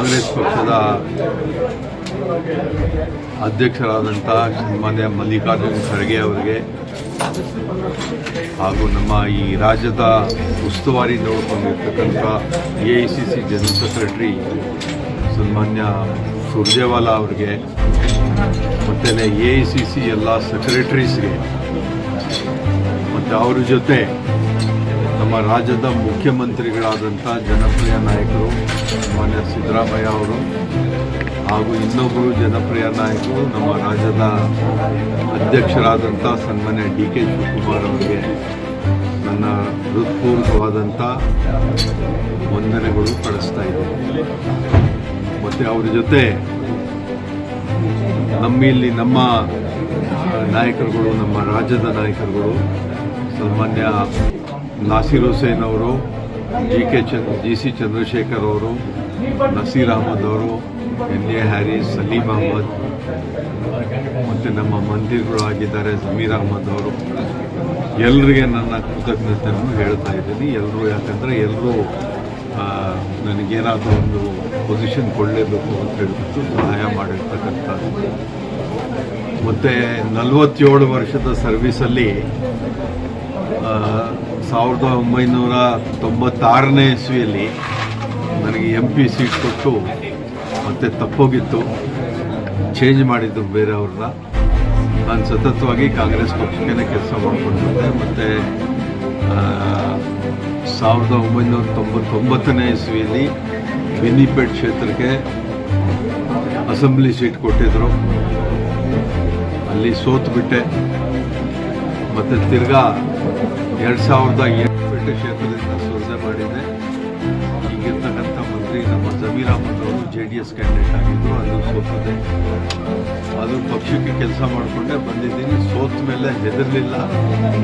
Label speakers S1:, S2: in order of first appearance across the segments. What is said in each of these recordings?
S1: ಕಾಂಗ್ರೆಸ್ ಪಕ್ಷದ ಅಧ್ಯಕ್ಷರಾದಂಥ ಸನ್ಮಾನ್ಯ ಮಲ್ಲಿಕಾರ್ಜುನ್ ಖರ್ಗೆ ಅವರಿಗೆ ಹಾಗೂ ನಮ್ಮ ಈ ರಾಜ್ಯದ ಉಸ್ತುವಾರಿ ನೋಡಿಕೊಂಡಿರ್ತಕ್ಕಂಥ A I C C general secretary ಸನ್ಮಾನ್ಯ ಸುರ್ಜೇವಾಲಾ ಅವರಿಗೆ ಮತ್ತು ಎ ಐ ಸಿ ಸಿ ಎಲ್ಲ ಸೆಕ್ರೆಟರೀಸ್ಗೆ, ಮತ್ತು ಅವ್ರ ಜೊತೆ ನಮ್ಮ ರಾಜ್ಯದ ಮುಖ್ಯಮಂತ್ರಿಗಳಾದಂಥ ಜನಪ್ರಿಯ ನಾಯಕರು ಮಾನ್ಯ ಸಿದ್ದರಾಮಯ್ಯ ಅವರು ಹಾಗೂ ಇನ್ನೊಬ್ಬರು ಜನಪ್ರಿಯ ನಾಯಕರು ನಮ್ಮ ರಾಜ್ಯದ ಅಧ್ಯಕ್ಷರಾದಂಥ ಸನ್ಮಾನ್ಯ ಡಿ ಕೆ ಶಿವಕುಮಾರ್ ಅವರಿಗೆ ನನ್ನ ಹೃತ್ಪೂರ್ವಕವಾದಂಥ ವಂದನೆಗಳು ಕಳಿಸ್ತಾ ಇದ್ದೀನಿ. ಮತ್ತು ಅವ್ರ ಜೊತೆ ನಮ್ಮಿಲ್ಲಿ ನಮ್ಮ ನಾಯಕರುಗಳು, ನಮ್ಮ ರಾಜ್ಯದ ನಾಯಕರುಗಳು, ಸನ್ಮಾನ್ಯ ನಾಸೀರ್ ಹುಸೇನ್ ಅವರು G K Chandra G C Chandrashekhar ಅವರು, ನಸೀರ್ ಅಹಮದ್ ಅವರು, ಎನ್ ಎ ಹ್ಯಾರಿಸ್ ಸಲೀಮ್ ಅಹಮದ್, ಮತ್ತು ನಮ್ಮ ಮಂತ್ರಿಗಳು ಆಗಿದ್ದಾರೆ ಜಮೀರ್ ಅಹಮದ್ ಅವರು. ಎಲ್ಲರಿಗೆ ನನ್ನ ಕೃತಜ್ಞತೆಯನ್ನು ಹೇಳ್ತಾ ಇದ್ದೀನಿ. ಎಲ್ಲರೂ ಯಾಕಂದರೆ ಎಲ್ಲರೂ ನನಗೇನಾದರೂ ಒಂದು ಪೊಸಿಷನ್ ಕೊಡಲೇಬೇಕು ಅಂತ ಹೇಳ್ಬಿಟ್ಟು ಸಹಾಯ ಮಾಡಿರ್ತಕ್ಕಂಥದ್ದು ಮತ್ತು ನಲವತ್ತೇಳು ವರ್ಷದ ಸರ್ವಿಸಲ್ಲಿ ಸಾವಿರದ ಒಂಬೈನೂರ ತೊಂಬತ್ತಾರನೇ ಇಸ್ವಿಯಲ್ಲಿ ನನಗೆ ಎಂ ಪಿ ಸೀಟ್ ಕೊಟ್ಟು ಮತ್ತೆ ತಪ್ಪೋಗಿತ್ತು. ಚೇಂಜ್ ಮಾಡಿದ್ರು ಬೇರೆಯವ್ರನ್ನ. ನಾನು ಸತತವಾಗಿ ಕಾಂಗ್ರೆಸ್ ಪಕ್ಷಕ್ಕೆ ಕೆಲಸ ಮಾಡಿಕೊಂಡಿದ್ದೆ. ಮತ್ತು ಸಾವಿರದ ಒಂಬೈನೂರ ತೊಂಬತ್ತೊಂಬತ್ತನೇ ಇಸ್ವಿಯಲ್ಲಿ ವಿನಿಪೇಟ್ ಕ್ಷೇತ್ರಕ್ಕೆ ಅಸೆಂಬ್ಲಿ ಸೀಟ್ ಕೊಟ್ಟಿದ್ದರು ಅಲ್ಲಿ ಸೋತ್ಬಿಟ್ಟೆ. ಮತ್ತು ತಿರ್ಗಾ ಎರಡು ಸಾವಿರದ ಎಂಟು ಕ್ಷೇತ್ರದಿಂದ ಸ್ಪರ್ಧೆ ಮಾಡಿದೆ ಈಗಿರ್ತಕ್ಕಂಥ ಮಂತ್ರಿ ನಮ್ಮ ಜಮೀರ್ ಅಹಮದ್ ಅವರು ಜೆ ಡಿ ಎಸ್ ಕ್ಯಾಂಡಿಡೇಟ್ ಆಗಿದ್ದರು ಅದು ಸೋತಿದೆ. ಅದು ಪಕ್ಷಕ್ಕೆ ಕೆಲಸ ಮಾಡಿಕೊಂಡೆ, ಬಂದಿದ್ದೀನಿ. ಸೋತ ಮೇಲೆ ಹೆದರಲಿಲ್ಲ,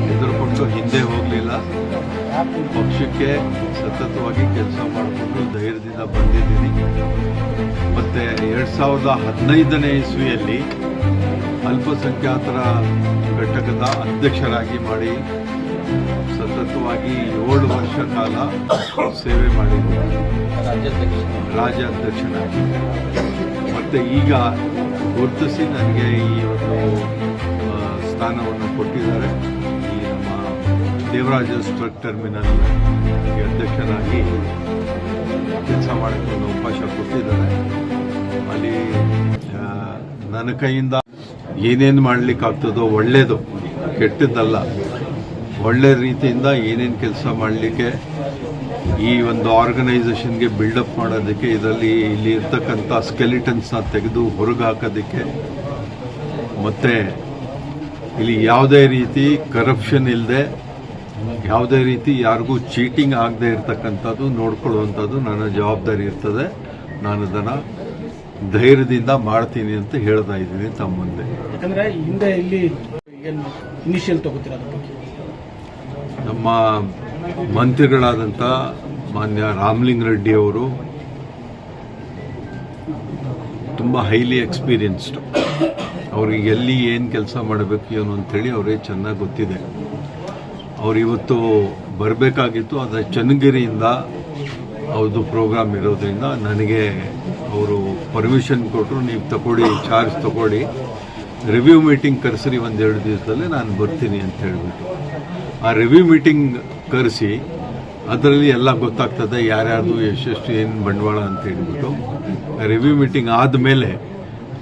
S1: ಹೆದರ್ಕೊಂಡು ಹಿಂದೆ ಹೋಗಲಿಲ್ಲ. ಪಕ್ಷಕ್ಕೆ ಸತತವಾಗಿ ಕೆಲಸ ಮಾಡಿಕೊಂಡು ಧೈರ್ಯದಿಂದ ಬಂದಿದ್ದೀನಿ. ಮತ್ತು ಎರಡು ಸಾವಿರದ ಹದಿನೈದನೇ ಇಸ್ವಿಯಲ್ಲಿ ಅಲ್ಪಸಂಖ್ಯಾತರ ಘಟಕದ ಅಧ್ಯಕ್ಷರಾಗಿ ಮಾಡಿ ಸತತವಾಗಿ ಏಳು ವರ್ಷ ಕಾಲ ಸೇವೆ ಮಾಡಿದ್ದೆ ರಾಜ್ಯಾಧ್ಯಕ್ಷನಾಗಿ. ಮತ್ತು ಈಗ ಗುರುತಿಸಿ ನನಗೆ ಈ ಒಂದು ಸ್ಥಾನವನ್ನು ಕೊಟ್ಟಿದ್ದಾರೆ. ಈ ನಮ್ಮ ದೇವರಾಜ ಸ್ಟ್ರಕ್ ಟರ್ಮಿನಲ್ ಅಧ್ಯಕ್ಷನಾಗಿ ಕೆಲಸ ಮಾಡಿಕೊಂಡು ಅವಕಾಶ ಕೊಟ್ಟಿದ್ದಾರೆ. ಅಲ್ಲಿ ನನ್ನ ಕೈಯಿಂದ ಏನೇನು ಮಾಡಲಿಕ್ಕಾಗ್ತದೋ ಒಳ್ಳೆಯದು ಕೆಟ್ಟದ್ದಲ್ಲ. ಒಳ್ಳೆ ರೀತಿಯಿಂದ ಏನೇನು ಕೆಲಸ ಮಾಡಲಿಕ್ಕೆ ಈ ಒಂದು ಆರ್ಗನೈಸೇಷನ್ಗೆ ಬಿಲ್ಡಪ್ ಮಾಡೋದಕ್ಕೆ ಇದರಲ್ಲಿ ಇಲ್ಲಿ ಇರ್ತಕ್ಕಂಥ ಸ್ಕೆಲಿಟನ್ಸ್ನ ತೆಗೆದು ಹೊರಗೆ ಹಾಕೋದಕ್ಕೆ ಮತ್ತು ಇಲ್ಲಿ ಯಾವುದೇ ರೀತಿ ಕರಪ್ಷನ್ ಇಲ್ಲದೆ ಯಾವುದೇ ರೀತಿ ಯಾರಿಗೂ ಚೀಟಿಂಗ್ ಆಗದೆ ಇರತಕ್ಕಂಥದ್ದು ನೋಡ್ಕೊಳ್ಳುವಂಥದ್ದು ನನ್ನ ಜವಾಬ್ದಾರಿ ಇರ್ತದೆ. ನಾನು ಅದನ್ನು ಧೈರ್ಯದಿಂದ ಮಾಡ್ತೀನಿ ಅಂತ ಹೇಳ್ತಾ ಇದ್ದೀನಿ ತಮ್ಮ ಮುಂದೆ
S2: ಯಾಕಂದ್ರೆ ಹಿಂದೆ ಇಲ್ಲಿ ಏನು ಇನಿಷಿಯಲ್ ತಗೋತೀರ
S1: ನಮ್ಮ ಮಂತ್ರಿಗಳಾದಂಥ ಮಾನ್ಯ ರಾಮಲಿಂಗ ರೆಡ್ಡಿ ಅವರು ತುಂಬ ಹೈಲಿ ಎಕ್ಸ್ಪೀರಿಯನ್ಸ್ಡ್ ಅವ್ರಿಗೆ ಎಲ್ಲಿ ಏನು ಕೆಲಸ ಮಾಡಬೇಕು, ಏನು ಅಂಥೇಳಿ ಅವರೇ ಚೆನ್ನಾಗಿ ಗೊತ್ತಿದೆ. ಅವ್ರು ಇವತ್ತು ಬರಬೇಕಾಗಿತ್ತು, ಆದರೆ ಚನ್ನಗಿರಿಯಿಂದ ಅವ್ರದ್ದು ಪ್ರೋಗ್ರಾಮ್ ಇರೋದ್ರಿಂದ ನನಗೆ ಅವರು ಪರ್ಮಿಷನ್ ಕೊಟ್ಟರು ನೀವು ತಗೊಳ್ಳಿ ಚಾರ್ಜ್ ತಗೊಳ್ಳಿ ರಿವ್ಯೂ ಮೀಟಿಂಗ್ ಕರೆಸ್ರಿ ಒಂದೆರಡು ದಿವಸದಲ್ಲೇ ನಾನು ಬರ್ತೀನಿ ಅಂತ ಹೇಳಿಬಿಟ್ಟು. ಆ ರಿವ್ಯೂ ಮೀಟಿಂಗ್ ಕರೆಸಿ ಅದರಲ್ಲಿ ಎಲ್ಲ ಗೊತ್ತಾಗ್ತದೆ ಯಾರ್ಯಾರ್ದು ಎಷ್ಟೆಷ್ಟು ಏನು ಬಂಡವಾಳ ಅಂತ ಹೇಳಿಬಿಟ್ಟು. ರಿವ್ಯೂ ಮೀಟಿಂಗ್ ಆದಮೇಲೆ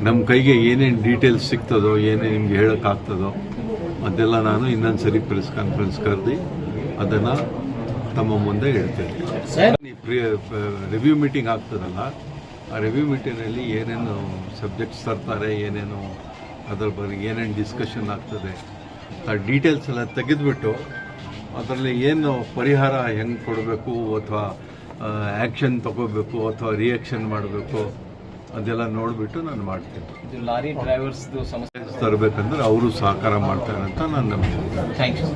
S1: ನಮ್ಮ ಕೈಗೆ ಏನೇನು ಡೀಟೇಲ್ಸ್ ಸಿಗ್ತದೋ ಏನೇ ನಿಮ್ಗೆ ಹೇಳೋಕ್ಕಾಗ್ತದೋ ಅದೆಲ್ಲ ನಾನು ಇನ್ನೊಂದು ಸರಿ ಪ್ರೆಸ್ ಕಾನ್ಫರೆನ್ಸ್ ಕರೆದು ಅದನ್ನು ತಮ್ಮ ಮುಂದೆ ಹೇಳ್ತೇನೆ.
S2: ಸರ್.
S1: ರಿವ್ಯೂ ಮೀಟಿಂಗ್ ಆಗ್ತದಲ್ಲ ಆ ರಿವ್ಯೂ ಮೀಟಿಂಗಲ್ಲಿ ಏನೇನು ಸಬ್ಜೆಕ್ಟ್ಸ್ ತರ್ತಾರೆ ಏನೇನು ಅದರ ಬಗ್ಗೆ ಏನೇನು ಡಿಸ್ಕಷನ್ ಆಗ್ತದೆ ಆ ಡೀಟೇಲ್ಸ್ ಎಲ್ಲ ತೆಗೆದುಬಿಟ್ಟು ಅದರಲ್ಲಿ ಏನು ಪರಿಹಾರ ಹೆಂಗೆ ಕೊಡಬೇಕು ಅಥವಾ ಆ್ಯಕ್ಷನ್ ತಗೋಬೇಕು ಅಥವಾ ರಿಯಾಕ್ಷನ್ ಮಾಡಬೇಕು ಅದೆಲ್ಲ ನೋಡಿಬಿಟ್ಟು ನಾನು ಮಾಡ್ತೀನಿ.
S3: ಇದು ಲಾರಿ ಡ್ರೈವರ್ಸ್ದು ಸಮಸ್ಯೆ.
S1: ತರಬೇಕಂದ್ರೆ ಅವರು ಸಹಕಾರ ಮಾಡ್ತಾರೆ ಅಂತ ನಾನು ನಂಬಿದ್ದೀನಿ
S3: ಥ್ಯಾಂಕ್ ಯು